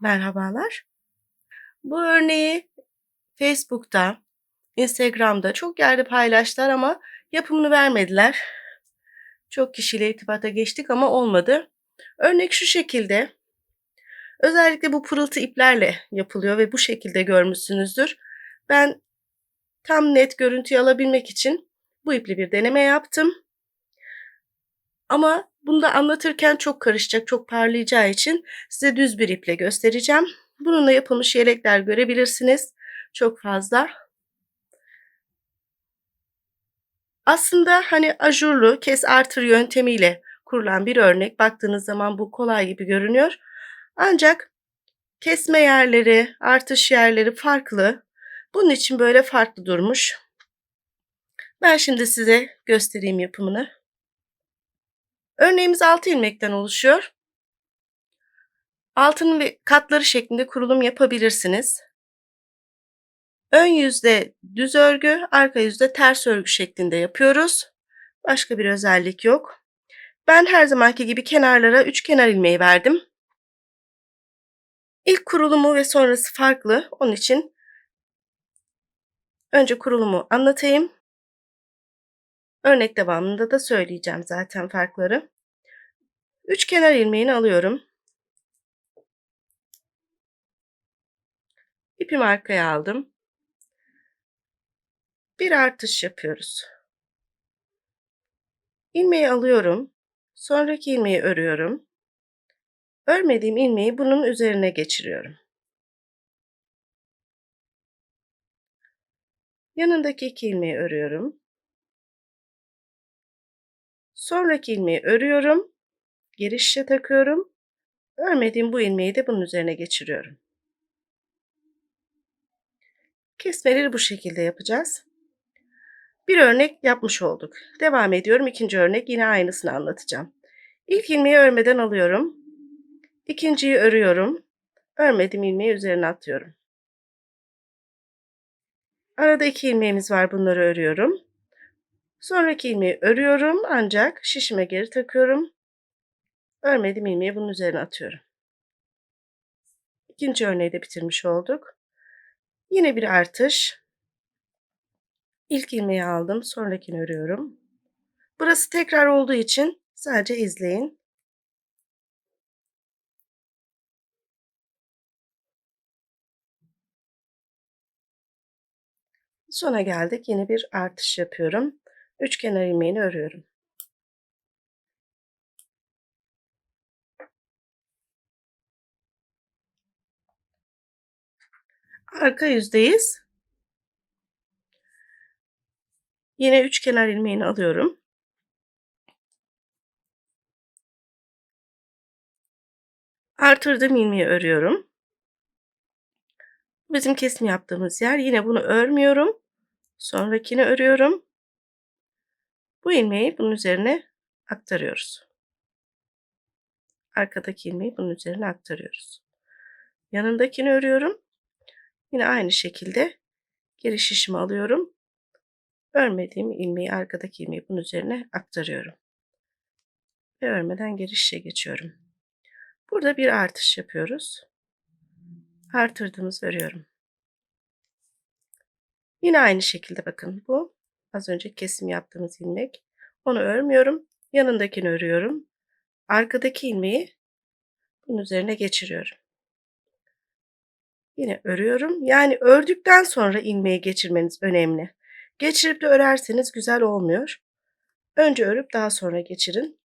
Merhabalar. Bu örneği Facebook'ta, Instagram'da çok yerde paylaştılar ama yapımını vermediler. Çok kişiyle irtibata geçtik ama olmadı. Örnek şu şekilde. Özellikle bu pırıltı iplerle yapılıyor ve bu şekilde görmüşsünüzdür. Ben tam net görüntüyü alabilmek için bu iple bir deneme yaptım. Ama bunu da anlatırken çok karışacak, çok parlayacağı için size düz bir iple göstereceğim. Bununla yapılmış yelekler görebilirsiniz. Çok fazla. Aslında hani ajurlu kes artır yöntemiyle kurulan bir örnek. Baktığınız zaman bu kolay gibi görünüyor. Ancak kesme yerleri, artış yerleri farklı. Bunun için böyle farklı durmuş. Ben şimdi size göstereyim yapımını. Örneğimiz 6 ilmekten oluşuyor. Altının ve katları şeklinde kurulum yapabilirsiniz. Ön yüzde düz örgü, arka yüzde ters örgü şeklinde yapıyoruz. Başka bir özellik yok. Ben her zamanki gibi kenarlara 3 kenar ilmeği verdim. İlk kurulumu ve sonrası farklı. Onun için önce kurulumu anlatayım. Örnek devamında da söyleyeceğim zaten farkları. 3 kenar ilmeğini alıyorum. İpimi arkaya aldım. Bir artış yapıyoruz. İlmeği alıyorum. Sonraki ilmeği örüyorum. Örmediğim ilmeği bunun üzerine geçiriyorum. Yanındaki iki ilmeği örüyorum. Sonraki ilmeği örüyorum. Geri şişe takıyorum. Örmediğim bu ilmeği de bunun üzerine geçiriyorum. Kesmeleri bu şekilde yapacağız. Bir örnek yapmış olduk. Devam ediyorum. İkinci örnek yine aynısını anlatacağım. İlk ilmeği örmeden alıyorum. İkinciyi örüyorum. Örmediğim ilmeği üzerine atıyorum. Arada iki ilmeğimiz var. Bunları örüyorum. Sonraki ilmeği örüyorum ancak şişime geri takıyorum. Örmediğim ilmeği bunun üzerine atıyorum. İkinci örneği de bitirmiş olduk. Yine bir artış. İlk ilmeği aldım, sonrakini örüyorum. Burası tekrar olduğu için sadece izleyin. Sona geldik. Yine bir artış yapıyorum. Üç kenar ilmeğini örüyorum. Arka yüzdeyiz. Yine üç kenar ilmeğini alıyorum. Artırdığım ilmeği örüyorum. Bizim kesim yaptığımız yer. Yine bunu örmüyorum. Sonrakini örüyorum. Bu ilmeği bunun üzerine aktarıyoruz. Arkadaki ilmeği bunun üzerine aktarıyoruz. Yanındakini örüyorum. Yine aynı şekilde geri şişimi alıyorum. Örmediğim ilmeği arkadaki ilmeği bunun üzerine aktarıyorum. Ve örmeden geri şişe geçiyorum. Burada bir artış yapıyoruz. Artırdığımız örüyorum. Yine aynı şekilde bakın bu az önce kesim yaptığımız ilmek. Onu örmüyorum. Yanındakini örüyorum. Arkadaki ilmeği bunun üzerine geçiriyorum. Yine örüyorum. Yani ördükten sonra ilmeği geçirmeniz önemli. Geçirip de örerseniz güzel olmuyor. Önce örüp daha sonra geçirin.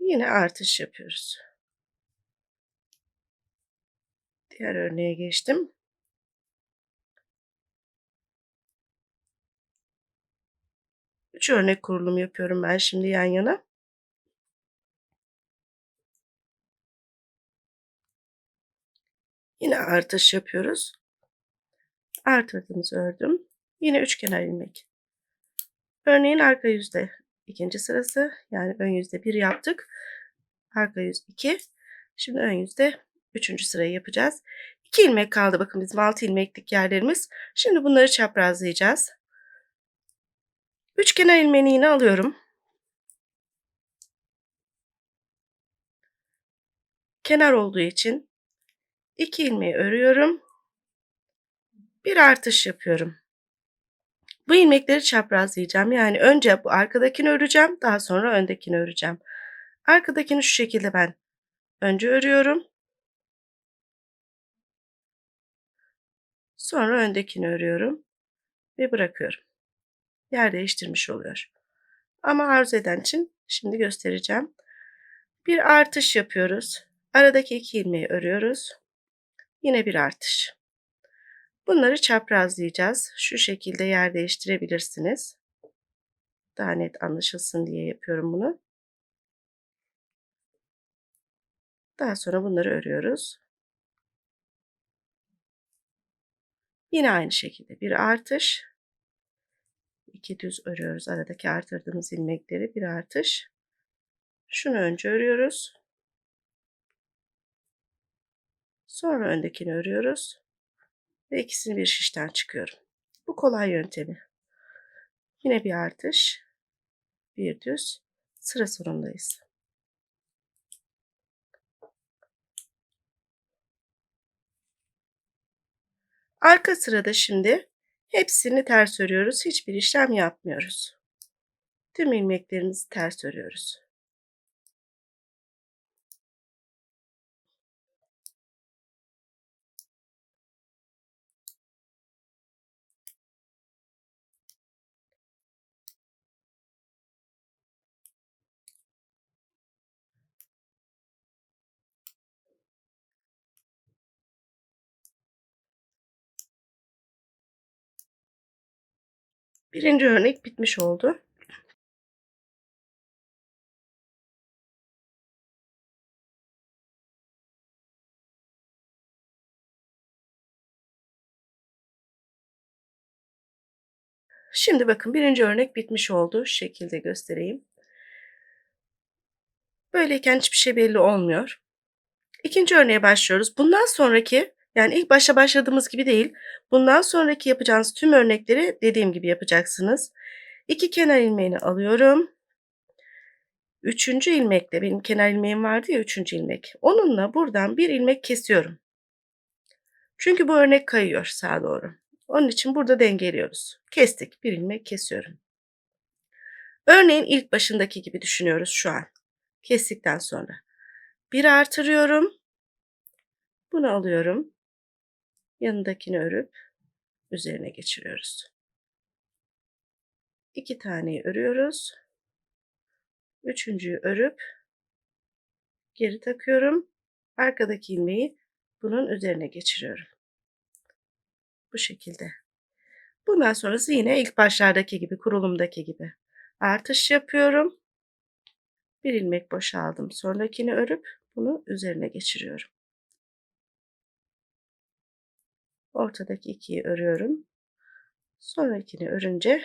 Yine artış yapıyoruz. Diğer örneğe geçtim. Üç örnek kurulum yapıyorum ben şimdi yan yana. Yine artış yapıyoruz. Artırdığımız ördüm. Yine üç kenar ilmek. Örneğin arka yüzde ikinci sırası yani ön yüzde bir yaptık. Arka yüz iki. Şimdi ön yüzde üçüncü sırayı yapacağız. İki ilmek kaldı bakın bizim altı ilmeklik yerlerimiz. Şimdi bunları çaprazlayacağız. Üç kenar ilmeğini yine alıyorum. Kenar olduğu için 2 ilmeği örüyorum. Bir artış yapıyorum. Bu ilmekleri çaprazlayacağım. Yani önce bu arkadakini öreceğim, daha sonra öndekini öreceğim. Arkadakini şu şekilde ben önce örüyorum. Sonra öndekini örüyorum ve bırakıyorum. Yer değiştirmiş oluyor. Ama arzu eden için şimdi göstereceğim. Bir artış yapıyoruz. Aradaki iki ilmeği örüyoruz. Yine bir artış. Bunları çaprazlayacağız. Şu şekilde yer değiştirebilirsiniz. Daha net anlaşılsın diye yapıyorum bunu. Daha sonra bunları örüyoruz. Yine aynı şekilde bir artış. iki düz örüyoruz. Aradaki artırdığımız ilmekleri bir artış. Şunu önce örüyoruz. Sonra öndekini örüyoruz. Ve ikisini bir şişten çıkıyorum. Bu kolay yöntemi. Yine bir artış. Bir düz. Sıra sonundayız. Arka sırada şimdi hepsini ters örüyoruz. Hiçbir işlem yapmıyoruz. Tüm ilmeklerimizi ters örüyoruz. Birinci örnek bitmiş oldu. Şimdi bakın birinci örnek bitmiş oldu. Şu şekilde göstereyim. Böyleyken hiçbir şey belli olmuyor. İkinci örneğe başlıyoruz. Bundan sonraki yani ilk başta başladığımız gibi değil. Bundan sonraki yapacağınız tüm örnekleri dediğim gibi yapacaksınız. İki kenar ilmeğini alıyorum. Üçüncü ilmekle benim kenar ilmeğim vardı ya üçüncü ilmek. Onunla buradan bir ilmek kesiyorum. Çünkü bu örnek kayıyor sağa doğru. Onun için burada dengeliyoruz. Kestik. Bir ilmek kesiyorum. Örneğin ilk başındaki gibi düşünüyoruz şu an. Kestikten sonra. Bir artırıyorum. Bunu alıyorum. Yanındakini örüp üzerine geçiriyoruz. İki taneyi örüyoruz. Üçüncüyü örüp geri takıyorum. Arkadaki ilmeği bunun üzerine geçiriyorum. Bu şekilde. Bundan sonrası yine ilk başlardaki gibi, kurulumdaki gibi. Artış yapıyorum. Bir ilmek boşaldım. Sonrakini örüp bunu üzerine geçiriyorum. Ortadaki ikiyi örüyorum. Sonrakini örünce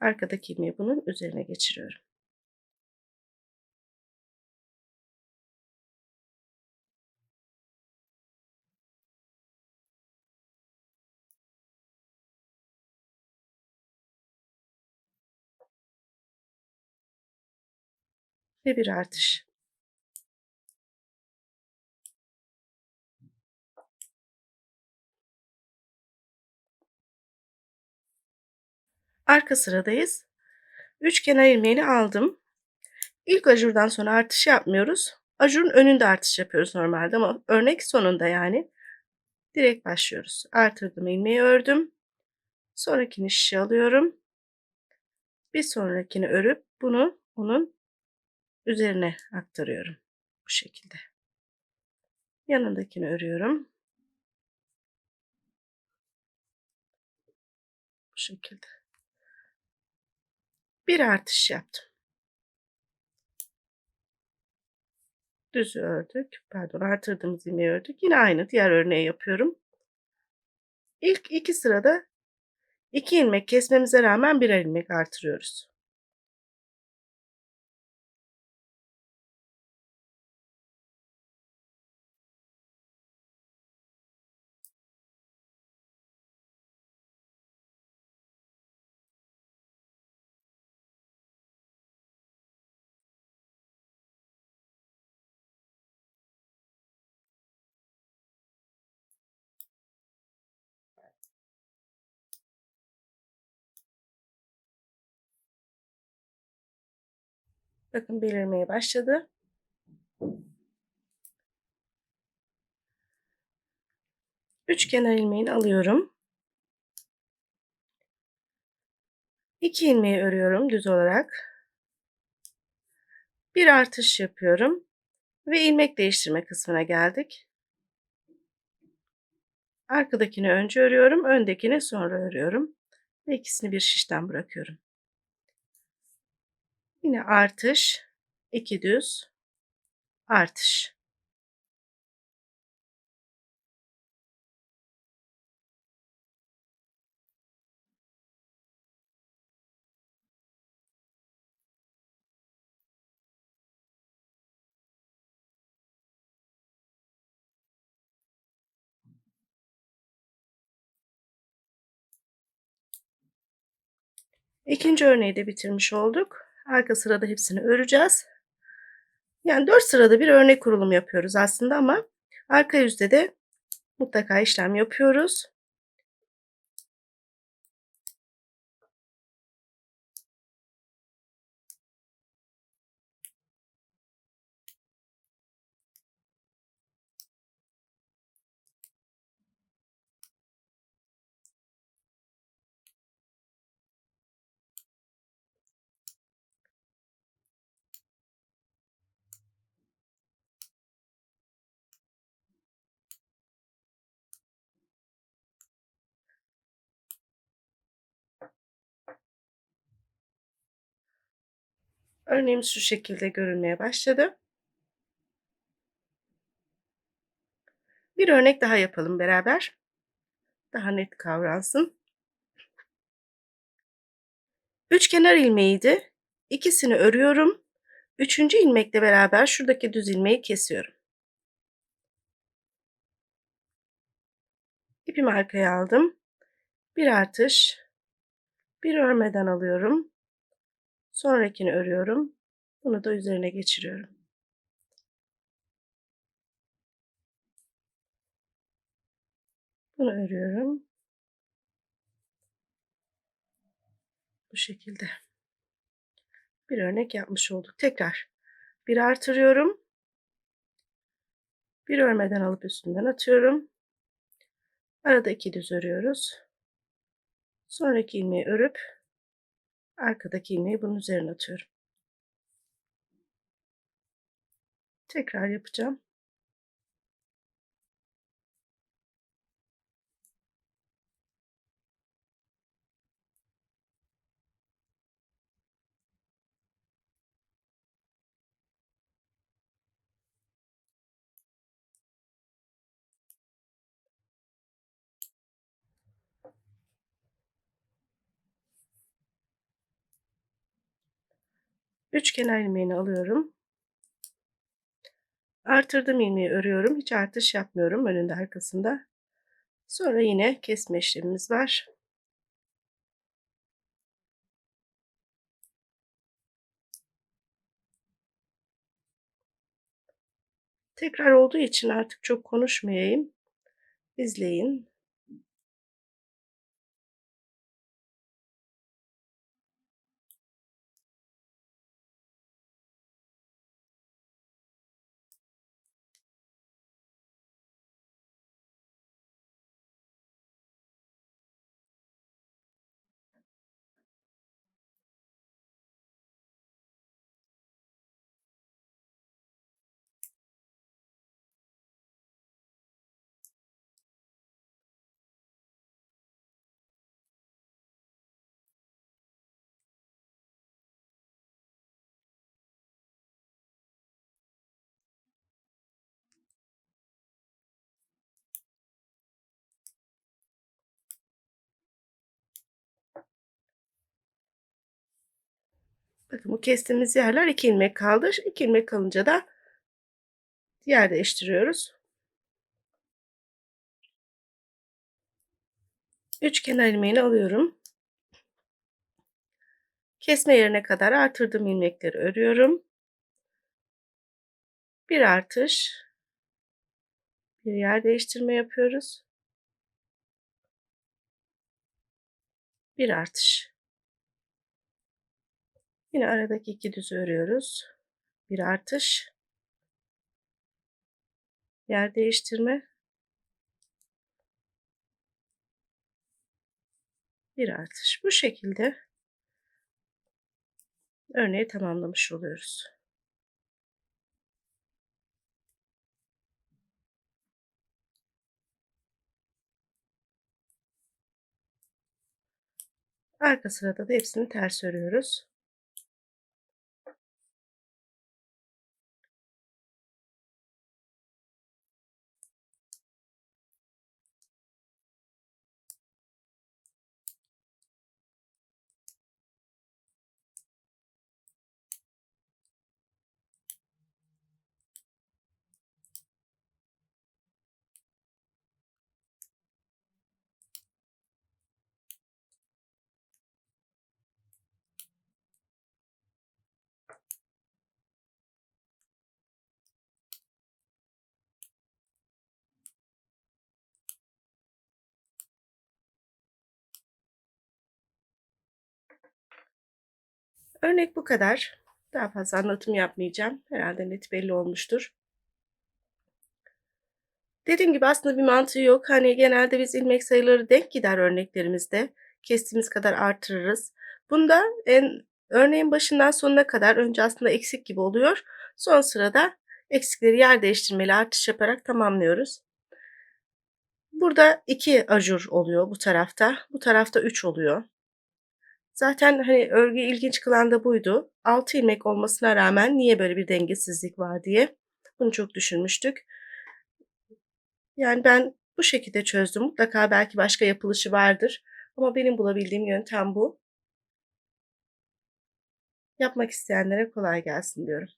arkadaki ilmeği bunun üzerine geçiriyorum. Ve bir artış. Arka sıradayız. Üç kenar ilmeğini aldım. İlk ajurdan sonra artış yapmıyoruz. Ajurun önünde artış yapıyoruz normalde ama örnek sonunda yani. Direkt başlıyoruz. Artırdım ilmeği ördüm. Sonrakini şişe alıyorum. Bir sonrakini örüp bunu onun üzerine aktarıyorum. Bu şekilde. Yanındakini örüyorum. Bu şekilde. Bir artış yaptım. Düzü ördük. Pardon artırdığımız ilmeği ördük. Yine aynı diğer örneği yapıyorum. İlk iki sırada iki ilmek kesmemize rağmen birer ilmek artırıyoruz. Bakın belirmeye başladı. Üç kenar ilmeğini alıyorum. İki ilmeği örüyorum düz olarak. Bir artış yapıyorum ve ilmek değiştirme kısmına geldik. Arkadakini önce örüyorum, öndekini sonra örüyorum ve ikisini bir şişten bırakıyorum. Yine artış, iki düz, artış. İkinci örneği de bitirmiş olduk. Arka sırada hepsini öreceğiz. Yani 4 sırada bir örnek kurulum yapıyoruz aslında ama arka yüzde de mutlaka işlem yapıyoruz. Örneğimiz şu şekilde görünmeye başladı. Bir örnek daha yapalım beraber. Daha net kavransın. Üç kenar ilmeğiydi. İkisini örüyorum. Üçüncü ilmekle beraber şuradaki düz ilmeği kesiyorum. İpimi arkaya aldım. Bir artış. Bir örmeden alıyorum. Sonrakini örüyorum. Bunu da üzerine geçiriyorum. Bunu örüyorum. Bu şekilde. Bir örnek yapmış olduk. Tekrar bir artırıyorum. Bir örmeden alıp üstünden atıyorum. Arada iki düz örüyoruz. Sonraki ilmeği örüp arkadaki ilmeği bunun üzerine atıyorum. Tekrar yapacağım. Üç kenar ilmeğini alıyorum. Artırdım ilmeği örüyorum. Hiç artış yapmıyorum önünde arkasında. Sonra yine kesme işlemimiz var. Tekrar olduğu için artık çok konuşmayayım. İzleyin. Bakın bu kestiğimiz yerler iki ilmek kaldı. İki ilmek kalınca da yer değiştiriyoruz. Üç kenar ilmeğini alıyorum. Kesme yerine kadar artırdığım ilmekleri örüyorum. Bir artış. Bir yer değiştirme yapıyoruz. Bir artış. Yine aradaki iki düz örüyoruz. Bir artış. Yer değiştirme. Bir artış. Bu şekilde örneği tamamlamış oluyoruz. Arka sırada da hepsini ters örüyoruz. Örnek bu kadar. Daha fazla anlatım yapmayacağım. Herhalde net belli olmuştur. Dediğim gibi aslında bir mantığı yok. Hani genelde biz ilmek sayıları denk gider örneklerimizde. Kestiğimiz kadar artırırız. Bunda en örneğin başından sonuna kadar önce aslında eksik gibi oluyor. Son sırada eksikleri yer değiştirmeli artış yaparak tamamlıyoruz. Burada iki ajur oluyor bu tarafta. Bu tarafta üç oluyor. Zaten hani örgüyü ilginç kılan da buydu. 6 ilmek olmasına rağmen niye böyle bir dengesizlik var diye. Bunu çok düşünmüştük. Yani ben bu şekilde çözdüm. Mutlaka belki başka yapılışı vardır. Ama benim bulabildiğim yöntem bu. Yapmak isteyenlere kolay gelsin diyorum.